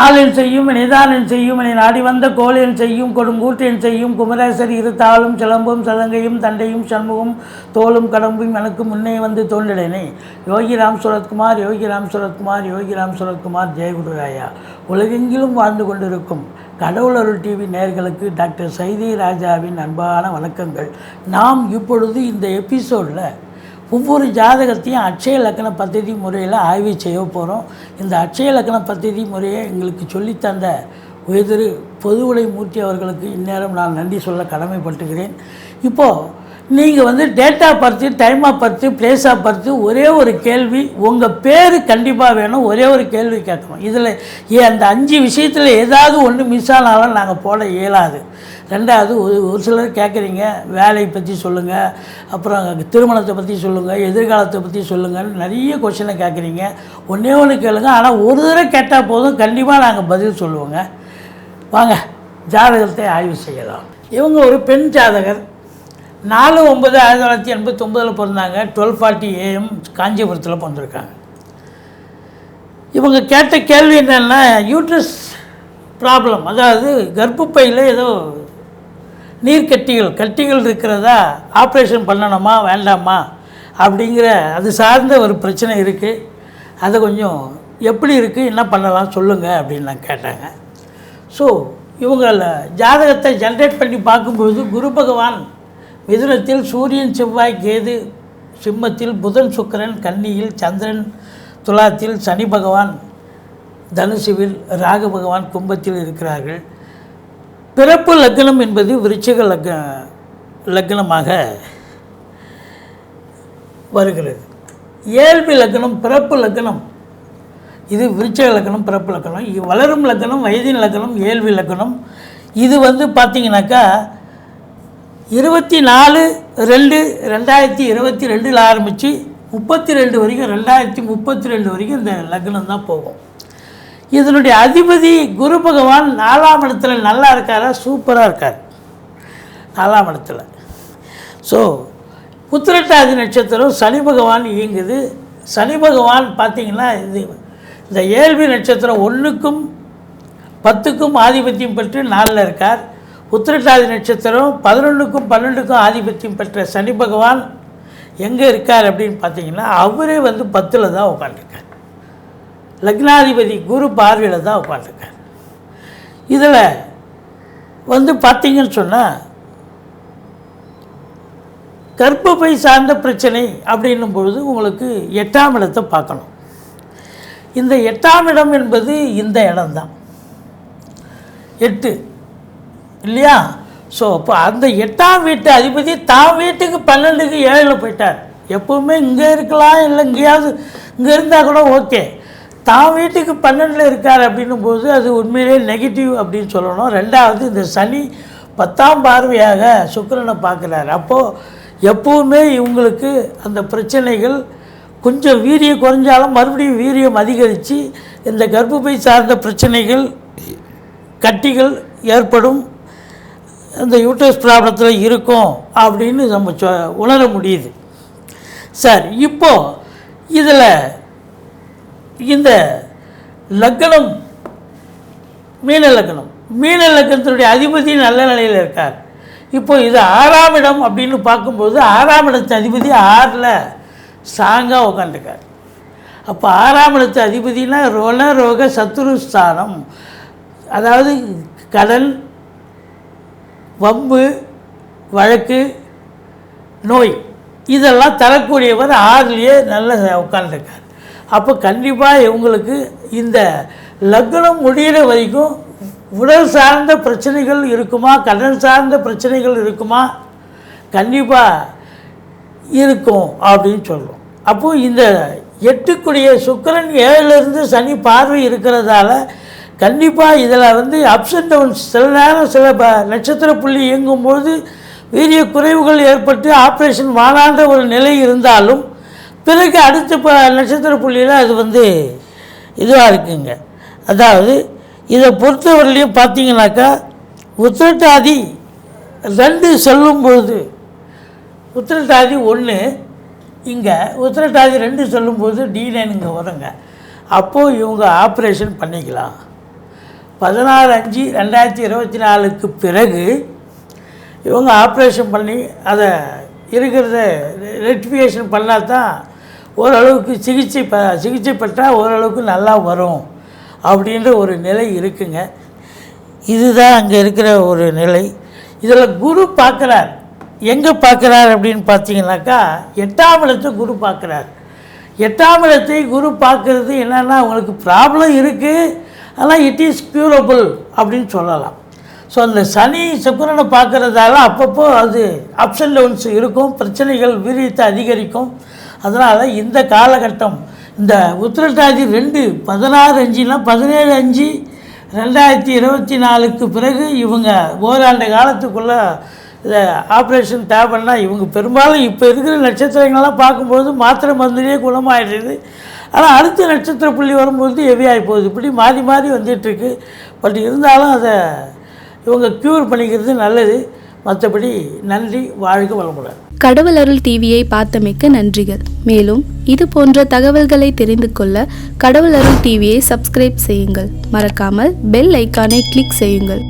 ஆளின் செய்யும் நிதானின் செய்யும் என நாடி வந்த கோளின் செய்யும் கொடுங்கூட்டின் செய்யும் குமரேசர் இரு தாளும் சிலம்பும் சதங்கையும் தண்டையும் சண்முகம் தோளும் கடம்பும் எனக்கு முன்னே வந்து தோன்றினேனே யோகிராம் சுரத்குமார் யோகிராம் சுரத்குமார் யோகிராம் சுரத்குமார் ஜெயகுருராயா உலகெங்கிலும் வாழ்ந்து கொண்டிருக்கும் கடவுள் அருள் டிவி நேர்களுக்கு டாக்டர் சைதி ராஜாவின் அன்பான வணக்கங்கள். நாம் இப்பொழுது இந்த எபிசோடில் ஒவ்வொரு ஜாதகத்தையும் அட்சய லக்கண பத்ததி முறையில் ஆய்வு செய்ய போகிறோம் இந்த அட்சய லக்கண பத்ததி முறையை எங்களுக்கு சொல்லித்தந்த பொது பொதுவுடை மூர்த்தி அவர்களுக்கு இந்நேரம் நான் நன்றி சொல்ல கடமைப்பட்டுகிறேன். இப்போது நீங்கள் வந்து date birth time of birth place of birth ஒரே ஒரு கேள்வி உங்கள் பேர் கண்டிப்பாக வேணும் ஒரே ஒரு கேள்வி கேட்கணும். இதில் ஏ அந்த அஞ்சு விஷயத்தில் ஏதாவது ஒன்று மிஸ் ஆனாலும் நாங்கள் போட இயலாது. ரெண்டாவது ஒரு ஒரு சிலர் கேட்குறீங்க வேலையை பற்றி சொல்லுங்கள் அப்புறம் திருமணத்தை பற்றி சொல்லுங்கள் எதிர்காலத்தை பற்றி சொல்லுங்கன்னு நிறைய கொஷினை கேட்குறீங்க ஒன்றே ஒன்று கேளுங்க ஆனால் ஒரு தடவை கேட்டால் போதும் கண்டிப்பாக நாங்கள் பதில் சொல்லுவோங்க. வாங்க ஜாதகத்தை ஆய்வு செய்யலாம். இவங்க ஒரு பெண் ஜாதகர். நாலு ஒம்பது ஆயிரத்தி தொள்ளாயிரத்தி எண்பத்தொம்பதில் பிறந்தாங்க. டுவெல் ஃபார்ட்டி ஏஎம் காஞ்சிபுரத்தில் பிறந்திருக்காங்க. இவங்க கேட்ட கேள்வி என்னென்னா யூட்ரஸ் ப்ராப்ளம் அதாவது கர்ப்பப்பையில் ஏதோ நீர்க்கட்டிகள் கட்டிகள் இருக்கிறதா? ஆப்ரேஷன் பண்ணணுமா வேண்டாமா? அப்படிங்கிற அது சார்ந்த ஒரு பிரச்சனை இருக்குது அதை கொஞ்சம் எப்படி இருக்குது என்ன பண்ணலாம் சொல்லுங்கள் அப்படின்னு நான் கேட்டாங்க. ஸோ இவங்கள ஜாதகத்தை ஜென்ரேட் பண்ணி பார்க்கும்பொழுது குரு பகவான் மிதுனத்தில் சூரியன் செவ்வாய் கேது சிம்மத்தில் புதன் சுக்கரன் கன்னியில் சந்திரன் துலாத்தில் சனி பகவான் தனுசுவில் ராகு பகவான் கும்பத்தில் இருக்கிறார்கள். பிறப்பு லக்னம் என்பது விருச்சிக லக்க லக்னமாக வருகிறது. இயல்பு லக்னம் பிறப்பு லக்னம் இது விருச்சிக லக்னம் பிறப்பு லக்னம். வளரும் லக்னம் வயதின் லக்னம் இயல்பு லக்னம். இது வந்து பார்த்தீங்கன்னாக்கா இருபத்தி நாலு ரெண்டு ரெண்டாயிரத்தி இருபத்தி ரெண்டில் ஆரம்பித்து முப்பத்தி ரெண்டு வரைக்கும் ரெண்டாயிரத்தி முப்பத்தி ரெண்டு வரைக்கும் இந்த லக்னம் தான் போகும். இதனுடைய அதிபதி குரு பகவான் நாலாம் இடத்துல நல்லா இருக்காரா? சூப்பராக இருக்கார். நாலாம் இடத்துல. ஸோ புத்திரட்டாதி நட்சத்திரம் சனி பகவான் இயங்குது. சனி பகவான் பார்த்திங்கன்னா இது இந்த ஏழ்வி நட்சத்திரம் ஒன்றுக்கும் பத்துக்கும் ஆதிபத்தியம் பெற்று நாலில் இருக்கார். உத்திரட்டாதி நட்சத்திரம் பதினொன்றுக்கும் பன்னெண்டுக்கும் ஆதிபத்தியம் பெற்ற சனி பகவான் எங்கே இருக்கார் அப்படின்னு பார்த்தீங்கன்னா அவரே வந்து பத்தில் தான் உட்காந்துருக்கார் லக்னாதிபதி குரு பார்வையில் தான் உட்காந்துருக்கார் இதில் வந்து பார்த்தீங்கன்னு சொன்னால் கர்ப்பப்பை சார்ந்த பிரச்சனை அப்படின்னும் பொழுது உங்களுக்கு எட்டாம் இடத்தை பார்க்கணும். இந்த எட்டாம் இடம் என்பது இந்த இடம்தான். எட்டு. இல்லையா? ஸோ அப்போ அந்த எட்டாம் வீட்டு அதிபதி தான் வீட்டுக்கு பன்னெண்டுக்கு ஏழில் போயிட்டார். எப்போவுமே இங்கே இருக்கலாம் இல்லை எங்கேயாவது இங்கே இருந்தால் கூட ஓகே தான் வீட்டுக்கு பன்னெண்டில் இருக்கார் அப்படின்னும் போது அது உண்மையிலே நெகட்டிவ் அப்படின்னு சொல்லணும். ரெண்டாவது இந்த சனி பத்தாம் பார்வையாக சுக்கரனை பார்க்குறாரு. அப்போது எப்போவுமே இவங்களுக்கு அந்த பிரச்சனைகள் கொஞ்சம் வீரியம் குறைஞ்சாலும் மறுபடியும் வீரியம் அதிகரித்து இந்த கர்ப்பப்பை சார்ந்த பிரச்சனைகள் கட்டிகள் ஏற்படும். இந்த யூட்ரஸ் ப்ராப்ளத்தில் இருக்கும் அப்படின்னு நம்ம சொ உணர முடியுது. சார் இப்போது இதில் இந்த லக்னம் மீன லக்னம் மீன லக்னத்தினுடைய அதிபதி நல்ல நிலையில் இருக்கார். இப்போ இது ஆறாம் இடம் அப்படின்னு பார்க்கும்போது ஆறாம் இடத்து அதிபதி ஆறில் ஸ்ட்ராங்காக உட்காந்துருக்கார் அப்போ ஆறாம் இடத்து அதிபதினா ரோல ரோக சத்துரு ஸ்தானம். அதாவது கடல் வம்பு வழக்கு நோய் இதெல்லாம் தரக்கூடியவர் ஆறுலேயே நல்ல உட்காந்துருக்கார் அப்போ கண்டிப்பாக இவங்களுக்கு இந்த லக்னம் முடிகிற வரைக்கும் உடல் சார்ந்த பிரச்சனைகள் இருக்குமா கடன் சார்ந்த பிரச்சனைகள் இருக்குமா? கண்டிப்பாக இருக்கும் அப்படின்னு சொல்கிறோம் அப்போது இந்த எட்டுக்குடிய சுக்கரன் ஏழுலேருந்து சனி பார்வை இருக்கிறதால கண்டிப்பாக இதில் வந்து அப்ஸ் அண்ட் டவுன்ஸ் சில நேரம் சில ப நட்சத்திர புள்ளி இயங்கும்போது வீரிய குறைவுகள் ஏற்பட்டு ஆப்ரேஷன் வாழான்ற ஒரு நிலை இருந்தாலும் பிறகு அடுத்த ப நட்சத்திர புள்ளியில் அது வந்து இதுவாக இருக்குங்க. அதாவது இதை பொறுத்தவரையிலையும் பார்த்தீங்கன்னாக்கா உத்திரட்டாதி ரெண்டு சொல்லும்போது உத்திரட்டாதி ஒன்று இங்கே உத்திரட்டாதி ரெண்டு சொல்லும்போது டி நைன் இங்கே வருங்க. அப்போது இவங்க ஆப்ரேஷன் பண்ணிக்கலாம். பதினாறு அஞ்சு ரெண்டாயிரத்தி இருபத்தி நாலுக்கு பிறகு இவங்க ஆப்ரேஷன் பண்ணி அதை இருக்கிறத ரெக்டிஃபிகேஷன் பண்ணால் தான் ஓரளவுக்கு சிகிச்சை ப சிகிச்சை பெற்றால் ஓரளவுக்கு நல்லா வரும் அப்படின்ற ஒரு நிலை இருக்குங்க. இதுதான் அங்கே இருக்கிற ஒரு நிலை. இதில் குரு பார்க்குறார். எங்கே பார்க்குறார் அப்படின்னு பார்த்தீங்கன்னாக்கா எட்டாம் இடத்தை குரு பார்க்குறார். எட்டாம் இடத்தை குரு பார்க்குறது என்னென்னா அவங்களுக்கு ப்ராப்ளம் இருக்குது ஆனால் இட் இஸ் க்யூரபுள் அப்படின்னு சொல்லலாம். ஸோ அந்த சனி சுக்கரனை பார்க்குறதால அப்பப்போ அது அப்ஸ் அண்ட் டவுன்ஸ் இருக்கும் பிரச்சனைகள் வீரியத்தை அதிகரிக்கும். அதனால் இந்த காலகட்டம் இந்த உத்திரட்டாதி ரெண்டு பதினாறு அஞ்சுனா பதினேழு அஞ்சு ரெண்டாயிரத்தி இருபத்தி நாலுக்கு பிறகு இவங்க ஓராண்டு காலத்துக்குள்ளே இதை ஆப்ரேஷன் தேவைன்னா இவங்க பெரும்பாலும் இப்போ இருக்கிற நட்சத்திரங்கள்லாம் பார்க்கும்போது மாத்திரை மருந்துலேயே குணமாயிடுது. ஆனால் அடுத்த நட்சத்திர புள்ளி வரும்போது ஹெவியாகி போகுது. இப்படி மாறி மாறி வந்துட்டுருக்கு. பட் இருந்தாலும் அதை இவங்க க்யூர் பண்ணிக்கிறது நல்லது. மற்றபடி நன்றி வாழ்க வளமுடன். கடவுள் அருள் டிவியை பார்த்தமைக்க நன்றிகள். மேலும் இது போன்ற தகவல்களை தெரிந்து கொள்ள கடவுள் அருள் டிவியை சப்ஸ்கிரைப் செய்யுங்கள். மறக்காமல் பெல் ஐக்கானை கிளிக் செய்யுங்கள்.